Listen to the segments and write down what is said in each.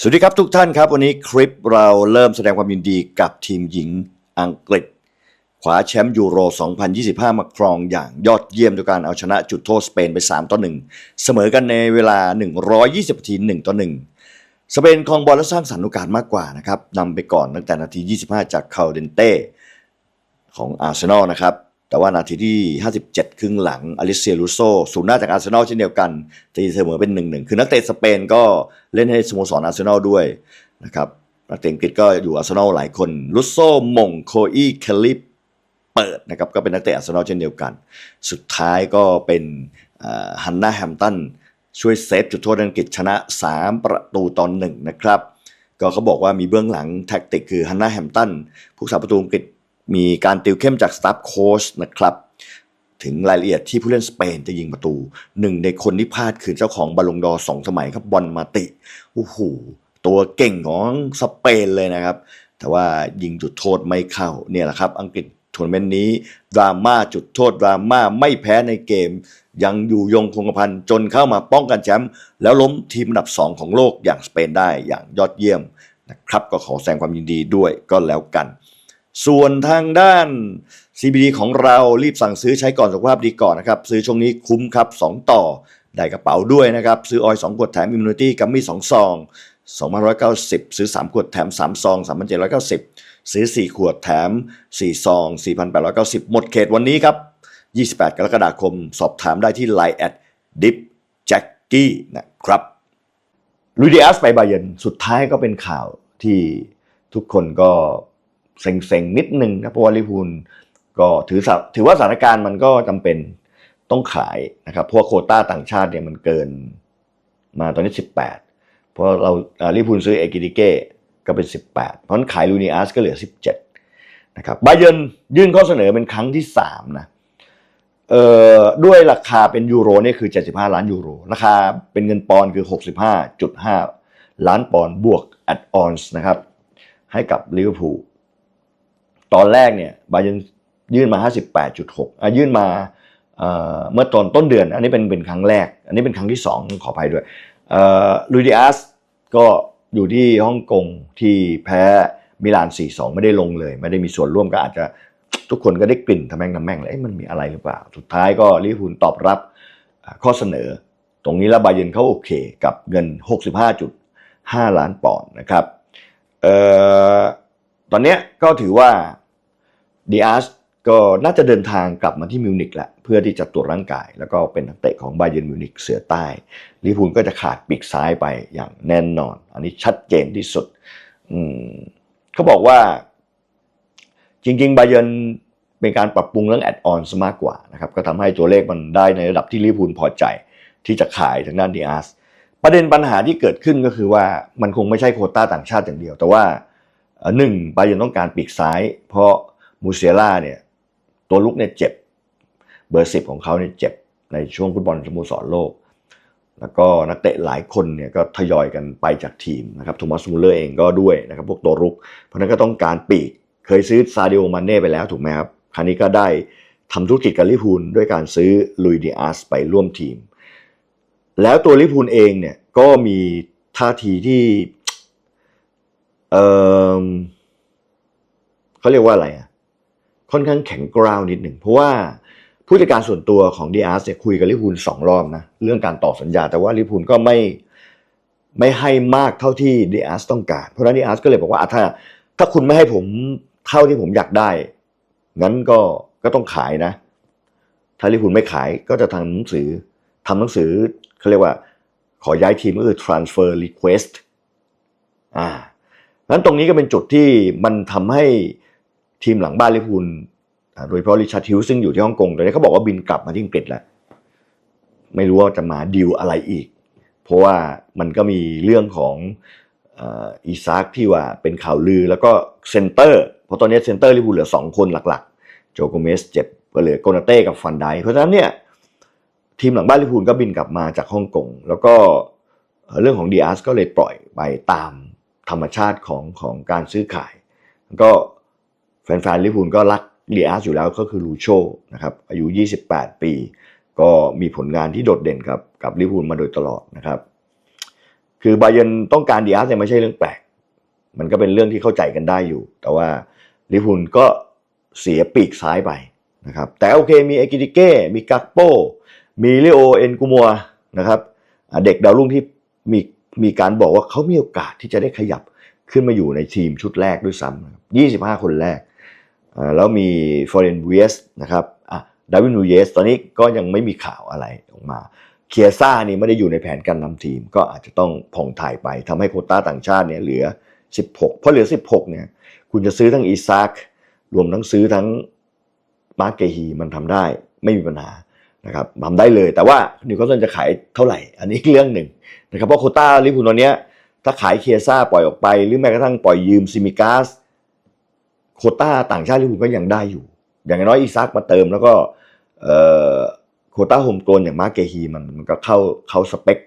สวัสดีครับทุกท่านครับวันนี้คลิปเราเริ่มแสดงความยินดีกับทีมหญิงอังกฤษคว้าแชมป์ยูโร 2025 มาครองอย่างยอดเยี่ยมด้วยการเอาชนะจุดโทษสเปนไป 3 ต่อ 1 เสมอกันในเวลา 120นาที1ต่อ 1 สเปนครองบอลและสร้างสรรค์โอกาสมากกว่านะครับนำไปก่อนตั้งแต่นาที 25 จากคาเดนเต้ของอาร์เซนอลนะครับ แต่ว่านาทีที่ 57 ครึ่งหลังอลิเซียลูโซศูนย์หน้าจากอาร์เซนอลเช่นเดียวกันตีเสมอเป็น1-1คือนักเตะสเปนก็เล่นให้สโมสรอาร์เซนอลด้วยนะครับนักเตะอังกฤษก็อยู่อาร์เซนอลหลายคนลูโซมงโคอีเคลิปเปิดนะครับก็เป็นนักเตะอาร์เซนอลเช่นเดียวกัน สุดท้ายก็เป็นฮันนาแฮมตันช่วยเซฟจุดโทษอังกฤษชนะ 3 ประตูตอนหนึ่งนะครับ ก็เขาบอกว่ามีเบื้องหลังแท็กติกคือฮันนาแฮมตันผู้สาประตูอังกฤษ มีการติวเข้มจากสตาฟโค้ชนะครับ ถึงรายละเอียดที่ผู้เล่นสเปนจะยิงประตู หนึ่งในคนที่พลาดคือเจ้าของบอลลงดอร์สองสมัยครับบอลมาติโอ้โหตัวเก่งของสเปนเลยนะครับ แต่ว่ายิงจุดโทษไม่เข้าเนี่ยแหละครับ อังกฤษทัวร์นาเมนต์นี้ดราม่าจุดโทษดราม่าไม่แพ้ในเกม ยังอยู่ยงคงกระพันจนเข้ามาป้องกันแชมป์แล้วล้มทีมอันดับ 2 ของโลกอย่างสเปนได้อย่างยอดเยี่ยมนะครับ ก็ขอแสดงความยินดีด้วยก็แล้วกัน ส่วนทางด้าน CBD ของเรารีบสั่งซื้อใช้ก่อนสุขภาพดีก่อนนะครับ ซื้อช่วงนี้คุ้มครับ 2 ต่อ ได้กระเป๋าด้วยนะครับ ซื้อออยล์2ขวดแถมอิมมูนิตี้กัมมี่2ซอง2,190 ซื้อ 3 ขวดแถม 3 ซอง 3,790 ซื้อ 4 ขวดแถม 4 ซอง 4,890 หมดเขตวันนี้ครับ 28 กรกฎาคม สอบถามได้ที่ Line แอดดิฟแจ็คกี้นะครับลุยดิอัสไปบาเยนสุดท้ายก็เป็นข่าวที่ทุกคนก็ เซ็งๆนิดนึงนะเพราะว่าลิเวอร์พูลก็ถือสถือว่าสถานการณ์มันก็จำเป็นต้องขายนะครับเพราะว่าโคต้าต่างชาติเนี่ยมันเกินมาตอนนี้ 18 เพราะเราลิพูลซื้อเอกิติเก้ก็เป็น 18 เพราะนั้นขายลูนิอัสก็เหลือ 17นะครับบาเยนยื่นข้อเสนอเป็นครั้งที่3นะเอ่อด้วยราคาเป็นยูโรนี่คือ 75 ล้านยูโร ราคาเป็นเงินปอนด์คือ 65.5 ล้านปอนด์บวกแอดออนส์นะครับให้กับลิเวอร์พูล ตอนแรกเนี่ยบาเยนยื่นมา 58.6อะยื่นมาเมื่อตอนต้นเดือน อันนี้เป็นเป็นครั้งแรก อันนี้เป็นครั้งที่ 2 ขออภัยด้วยลุยดิอัสก็อยู่ที่ฮ่องกงที่แพ้มิลาน 4-2 ไม่ได้ลงเลย ไม่ได้มีส่วนร่วมก็อาจจะทุกคนก็ได้กลิ่นทำแม่งทำแม่งเลยมันมีอะไรหรือเปล่า สุดท้ายก็ลิเวอร์พูลตอบรับข้อเสนอ ตรงนี้แล้วบาเยนเขาโอเคกับเงิน 65.5 ล้านปอนด์นะครับออตอนนี้ก็ถือว่า ดีอาร์สก็น่าจะเดินทางกลับมาที่มิวนิกแหละเพื่อที่จะตรวจร่างกาย แล้วก็เป็นนักเตะของไบเยนมิวนิกเสือใต้ลิพูลก็จะขาดปีกซ้ายไปอย่างแน่นอน อันนี้ชัดเจนที่สุดอืมเขาบอกว่า จริงๆบเยนเป็นการปรับปรุงเรื่องแอดออนมากกว่านะครับก็ทำให้ตัวเลขมันได้ในระดับที่ลิพูลพอใจ ที่จะขายทางด้านดีอาร์สประเด็นปัญหาที่เกิดขึ้นก็คือว่ามันคงไม่ใช่โคต้าต่างชาติอย่างเดียว แต่ว่าหนึ่งไบเยนต้องการปีกซ้าย เพราะ มูเซียล่าเนี่ยตัวลุกเนี่ยเจ็บ เบอร์สิบของเขาเนี่ยเจ็บในช่วงฟุตบอลสโมสรโลก แล้วก็นักเตะหลายคนเนี่ยก็ทยอยกันไปจากทีมนะครับโทมัสมูเลอร์เองก็ด้วยนะครับพวกตัวรุก เพราะนั้นก็ต้องการปีก เคยซื้อซาดิโอมานเน่ไปแล้วถูกไหมครับ คราวนี้ก็ได้ทำธุรกิจกับลิพูลด้วยการซื้อลุยดิอาสไปร่วมทีม แล้วตัวลิพูลเองเนี่ยก็มีท่าทีที่ เออเขาเรียกว่าอะไรอะ ค่อนข้างแข็งกร้าวนิดหนึ่งเพราะว่าผู้จัดการส่วนตัวของดีอาร์สเนี่ยคุยกับลิพูลสองรอบนะเรื่องการต่อสัญญาแต่ว่าลิพูลก็ไม่ไม่ให้มากเท่าที่ดีอาร์สต้องการ เพราะฉะนั้นดีอาร์สก็เลยบอกว่าถ้าถ้าคุณไม่ให้ผมเท่าที่ผมอยากได้ งั้นก็ก็ต้องขายนะ ถ้าลิพูลไม่ขายก็จะทำหนังสือทำหนังสือเขาเรียกว่า ขอย้ายทีมก็คือ transfer request อ่านั้นตรงนี้ก็เป็นจุดที่มันทำให้ ทีมหลังบ้านลิเวอร์พูลโดยเฉพาะริชาร์ดฮิลซึ่งอยู่ที่ฮ่องกงตอนนี้เขาบอกว่าบินกลับมาที่อังกฤษแล้ว ไม่รู้ว่าจะมาดีลอะไรอีก เพราะว่ามันก็มีเรื่องของอีซากที่ว่าเป็นข่าวลือแล้วก็เซนเตอร์เพราะตอนนี้เซนเตอร์ลิเวอร์พูลเหลือ 2 คนหลักๆ โจโกเมสเจ็บก็เหลือโกนาเต้กับฟันไดเพราะฉะนั้นเนี่ยทีมหลังบ้านลิเวอร์พูลก็บินกลับมาจากฮ่องกงแล้วก็เรื่องของดีอาร์สก็เลยปล่อยไปตามธรรมชาติของของการซื้อขาย ก็ แฟนๆลิพูลก็รักเดีอาร์สอยู่แล้วก็คือลูโชนะครับอายุ 28 ปี ก็มีผลงานที่โดดเด่นกับกับลิพูลมาโดยตลอดนะครับ คือบาเยนต้องการเดีอาร์สเนี่ยไม่ใช่เรื่องแปลก มันก็เป็นเรื่องที่เข้าใจกันได้อยู่ แต่ว่าลิพูลก็เสียปีกซ้ายไปนะครับแต่โอเคมีเอกิติเก้ มีกักโป มีลิโอเอ็นกูมัวนะครับเด็กดาวรุ่งที่มีมีการบอกว่าเขามีโอกาสที่จะได้ขยับขึ้นมาอยู่ในทีมชุดแรกด้วยซ้ำนะครับ25 คนแรก แล้วมีฟอร์เรนเวสนะครับอะดาวินนูเยสตอนนี้ก็ยังไม่มีข่าวอะไรออกมาเคียซ่านี่ไม่ได้อยู่ในแผนการนำทีม ก็อาจจะต้องผ่องถ่ายไปทำให้โคต้าต่างชาติเนี่ยเหลือ 16 เพราะเหลือ 16เนี่ยคุณจะซื้อทั้งอีซากรวมทั้งซื้อทั้งมาร์เกฮีมันทำได้ไม่มีปัญหานะครับทำได้เลยแต่ว่านิวคาสเซิลจะขายเท่าไหร่ อันนี้เรื่องหนึ่งนะครับเพราะโคต้าลิเวอร์พูลตอนเนี้ยถ้าขายเคียซ่าปล่อยออกไป หรือแม้กระทั่งปล่อยยืมซิมิกาส โคต้าต่างชาติลิเวอร์พูลก็ยังได้อยู่ อย่างน้อยอีซากมาเติมแล้วก็โคต้าโฮมโกลนอย่างมาเกฮีมันมันก็เข้าเข้าสเปค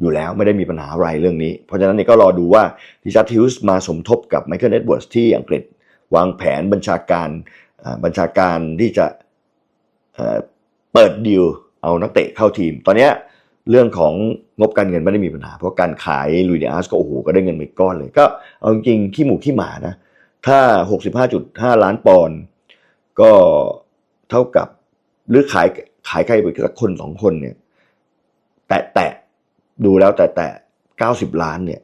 อยู่แล้วไม่ได้มีปัญหาอะไรเรื่องนี้ เพราะฉะนั้นเนี่ยก็รอดูว่าดิชัตทิวส์มาสมทบกับไมเคิลเอ็ดเวิร์ดที่อังกฤษวางแผนบัญชาการบัญชาการที่จะเปิดดีลเอานักเตะเข้าทีม ตอนนี้เรื่องของงบการเงินไม่ได้มีปัญหา เพราะการขายลุยเดียสก็โอ้โหก็ได้เงินไปก้อนเลย ก็เอาจริงขี้หมูขี้หมานะ ถ้า 65.5 ล้านปอนด์ก็เท่ากับหรือขายขายใครไปสักคนสองคนเนี่ย แตะแตะดูแล้วแต่แต่เก้าสิบล้านเนี่ย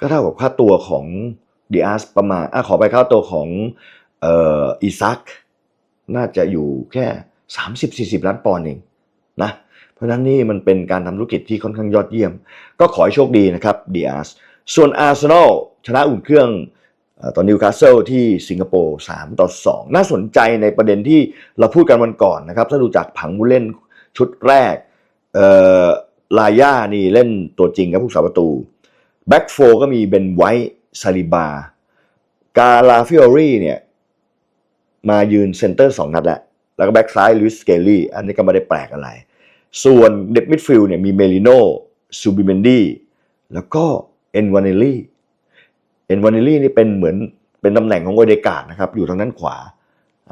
ก็เท่ากับค่าตัวของดีอาร์สประมาณอะขอไปค่าตัวของเอ่ออีซัก น่าจะอยู่แค่สามสิบสี่สิบล้านปอนด์เองนะ เพราะนั้นนี่มันเป็นการทำธุรกิจที่ค่อนข้างยอดเยี่ยม ก็ขอให้โชคดีนะครับดีอาร์สส่วนอาร์เซนอลชนะอุ่นเครื่อง ต่อนิวคาสเซิลที่สิงคโปร์3ต่อ 2 น่าสนใจในประเด็นที่เราพูดกันวันก่อนนะครับ ถ้าดูจากผังผู้เล่นชุดแรกลาย่านี่เล่นตัวจริงครับผู้สาประตูแบ็กโฟก็มีเบนไวท์ซาลิบากาลาฟิโอรีเนี่ยมายืนเซนเตอร์สองนัดแล้ว แล้วก็แบ็กซ้ายลุยสเกลลี่อันนี้ก็ไม่ได้แปลกอะไร ส่วนเดฟมิดฟิลด์เนี่ยมีเมลิโนซูบิเมนดีแล้วก็เอ็นวานเนลลี่ เอ็นวานเนลลี่นี่เป็นเหมือนเป็นตำแหน่งของโอเดกาดนะครับอยู่ทางด้านขวา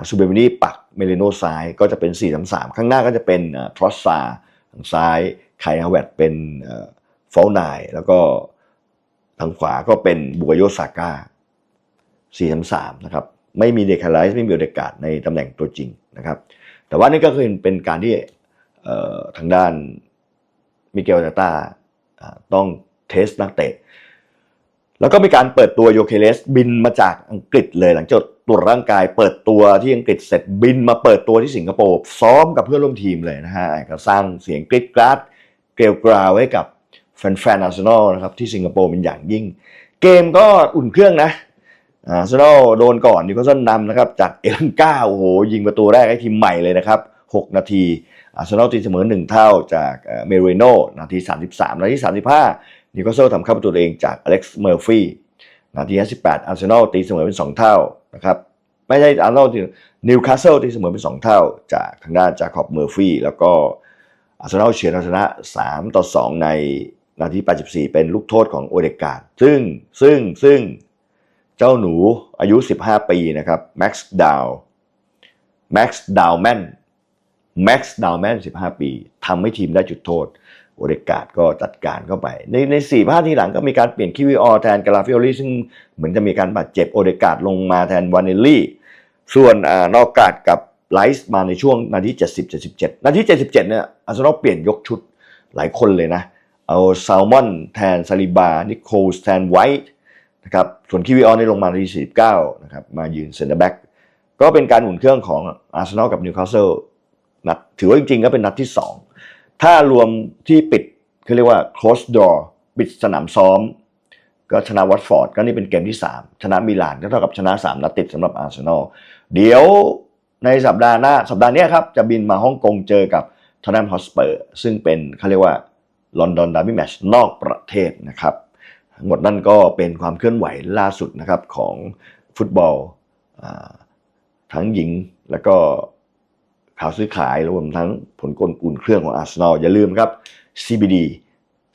ซูบิเมนดีปักเมเลโนซ้ายก็จะเป็น4 3 3ข้างหน้าก็จะเป็นทรอสซาทางซ้ายไคฮาวเวตเป็นฟอลนายแล้วก็ทางขวาก็เป็นบุกโยซาก้า4 3 3นะครับไม่มีเดคาไลส์ไม่มีโอเดกาดในตำแหน่งตัวจริงนะครับ แต่ว่านี่ก็คือเป็นการที่ทางด้านมิเกลตาตาอ่าต้องเทสนักเตะ แล้วก็มีการเปิดตัวโยเคเลสบินมาจากอังกฤษเลยหลังจากตรวจร่างกายเปิดตัวที่อังกฤษเสร็จบินมาเปิดตัวที่สิงคโปร์ซ้อมกับเพื่อนร่วมทีมเลยนะฮะก็สร้างเสียงกริ๊ดกราดเกลียวกราวให้กับแฟนๆอาร์เซนอลนะครับที่สิงคโปร์เป็นอย่างยิ่ง เกมก็อุ่นเครื่องนะอาร์เซนอลโดนก่อนนิวคาสเซิลนำนะครับจากเอลังก้าโอ้โหยิงประตูแรกให้ทีมใหม่เลยนะครับ 6 นาทีอาร์เซนอลตีเสมอ 1 เท่าจากเมเรโนนาที 33 นาที 35 นิวคาสเซิลทำเข้าประตูเองจากอเล็กซ์เมอร์ฟี่นาที58อาร์เซนอลตีเสมอเป็น 2 เท่านะครับไม่ใช่อาร์เซนอลนิวคาสเซิลตีเสมอเป็น 2 เท่า จากทางด้านจาคอบเมอร์ฟี่แล้วก็อาร์เซนอลเฉือนเอาชนะ 3 ต่อ 2 ในนาที 84 เป็นลูกโทษของโอเดกาดซึ่งซึ่งซึ่งเจ้าหนูอายุ 15 ปีนะครับแม็กซ์ดาวแม็กซ์ดาวแมนแม็กซ์ดาวแมน15 ปีทำให้ทีมได้จุดโทษ โอเดกาดก็จัดการเข้าไป ในในสี่ภาคที่หลังก็มีการเปลี่ยนคิวิออแทนกาลาฟิโอลี่ซึ่งเหมือนจะมีการบาดเจ็บโอเดกาดลงมาแทนวานเนลลี่ส่วนอนอกกาดกับไลซ์มาในช่วงนาที 70 77 นาที 77 เนี่ยอาร์เซนอลเปลี่ยนยกชุดหลายคนเลยนะ เอาซลมอนแทนซาลิบา นิโคลสแทนไวท์นะครับส่วนคิวิออนในลงมานาที 49 นะครับ มายืนเซนเตอร์แบ็กก็เป็นการอุ่นเครื่องของอาร์เซนอลกับนิวคาสเซิลนัดถือว่าจริงๆ ก็เป็นนัดที่ 2 ถ้ารวมที่ปิดเขาเรียกว่า close door ปิดสนามซ้อม ก็ชนะวัตฟอร์ดก็นี่เป็นเกมที่ 3 ชนะมิลานก็เท่ากับชนะ 3 นัดติดสำหรับอาร์เซนอลเดี๋ยวในสัปดาห์หน้า สัปดาห์นี้ครับ จะบินมาฮ่องกงเจอกับทอนแนมฮอสเปอร์ ซึ่งเป็นเขาเรียกว่าลอนดอนดาร์บี้แมชนอกประเทศนะครับทั้งหมดนั่นก็เป็นความเคลื่อนไหวล่าสุดนะครับของฟุตบอลอทั้งหญิงแล้วก็ ข่าวซื้อขายรวมทั้งผลกลอุ่นเครื่องของอาร์เซนอลอย่าลืมครับ CBD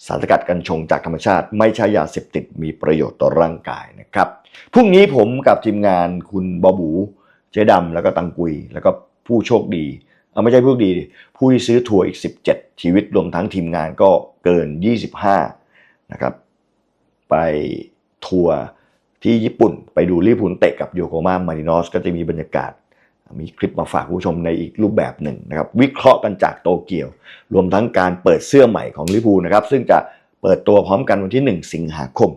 สารสกัดกัญชงจากธรรมชาติ ไม่ใช่ยาเสพติดมีประโยชน์ต่อร่างกายนะครับพรุ่งนี้ผมกับทีมงานคุณบอบู เจ๊ดำแล้วก็ตังกุย แล้วก็ผู้โชคดีเอาไม่ใช่ผู้ดี ผู้ที่ซื้อทัวร์อีก 17 ชีวิตรวมทั้งทีมงานก็เกิน 25 นะครับ ไปทัวร์ที่ญี่ปุ่นไปดูลิเวอร์พูลเตะกับโยโกมามารินอสก็จะมีบรรยากาศ มีคลิปมาฝากคุณผู้ชมในอีกรูปแบบหนึ่งนะครับ วิเคราะห์กันจากโตเกียว รวมทั้งการเปิดเสื้อใหม่ของลิพูนะครับ ซึ่งจะเปิดตัวพร้อมกันวันที่ 1 สิงหาคม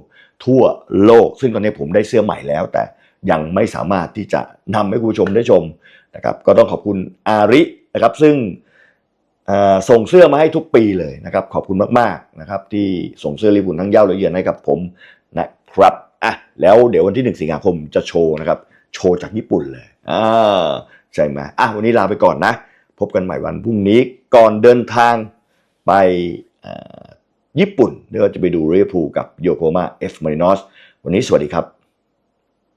ทั่วโลก ซึ่งตอนนี้ผมได้เสื้อใหม่แล้ว แต่ยังไม่สามารถที่จะนำให้คุณผู้ชมได้ชมนะครับ ก็ต้องขอบคุณอารินะครับ ซึ่งส่งเสื้อมาให้ทุกปีเลยนะครับ ขอบคุณมากๆนะครับ ที่ส่งเสื้อลิพูลทั้งเย้าและเยือนให้กับผมนะครับอะแล้วเดี๋ยววันที่ 1 สิงหาคมจะโชว์นะครับ โชว์จากญี่ปุ่นเลยอ่าใช่ไหมอะวันนี้ลาไปก่อนนะ พบกันใหม่วันพรุ่งนี้ก่อนเดินทางไปเอ่อญี่ปุ่นเดี๋ยวเราจะไปดูเรพูลกับโยโกมาเอฟมารินอสวันนี้สวัสดีครับ